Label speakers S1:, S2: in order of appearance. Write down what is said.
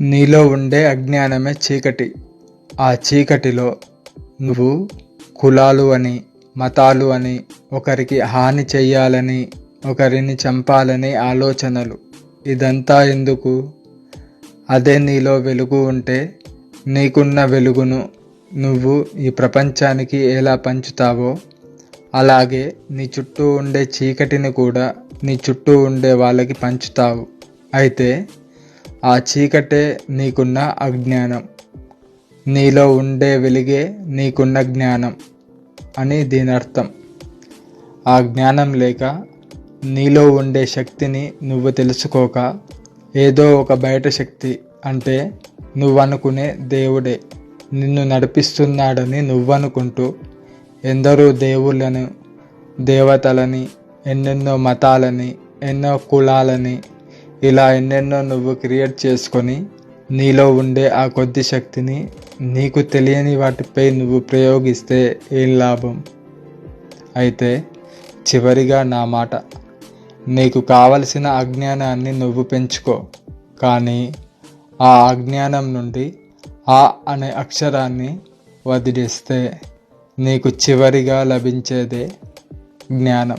S1: నీలో ఉండే అజ్ఞానమే చీకటి. ఆ చీకటిలో నువ్వు కులాలు అని మతాలు అని ఒకరికి హాని చెయ్యాలని ఒకరిని చంపాలని ఆలోచనలు. ఇదంతా ఎందుకు? అదే నీలో వెలుగు ఉంటే నీకున్న వెలుగును నువ్వు ఈ ప్రపంచానికి ఎలా పంచుతావో అలాగే నీ చుట్టూ ఉండే చీకటిని కూడా నీ చుట్టూ ఉండే వాళ్ళకి పంచుతావు. అయితే ఆ చీకటే నీకున్న అజ్ఞానం. నీలో ఉండే వెలిగే నీకున్న జ్ఞానం అని దీని అర్థం ఆ జ్ఞానం లేక నీలో ఉండే శక్తిని నువ్వు తెలుసుకోక ఏదో ఒక బయట శక్తి అంటే నువ్వనుకునే దేవుడే. నిన్ను నడిపిస్తున్నాడని నువ్వనుకుంటూ ఎందరో దేవుళ్ళను దేవతలని ఎన్నెన్నో మతాలని ఎన్నో కులాలని ఇలా ఎన్నెన్నో నువ్వు క్రియేట్ చేసుకొని నీలో ఉండే ఆ కొద్ది శక్తిని నీకు తెలియని వాటిపై నువ్వు ప్రయోగిస్తే ఏం లాభం? అయితే చివరిగా నా మాట. నీకు కావలసిన అజ్ఞానాన్ని నువ్వు పెంచుకో. కానీ ఆ అజ్ఞానం నుండి ఆ అనే అక్షరాన్ని వదిలేస్తే నీకు చివరిగా లభించేదే జ్ఞానం.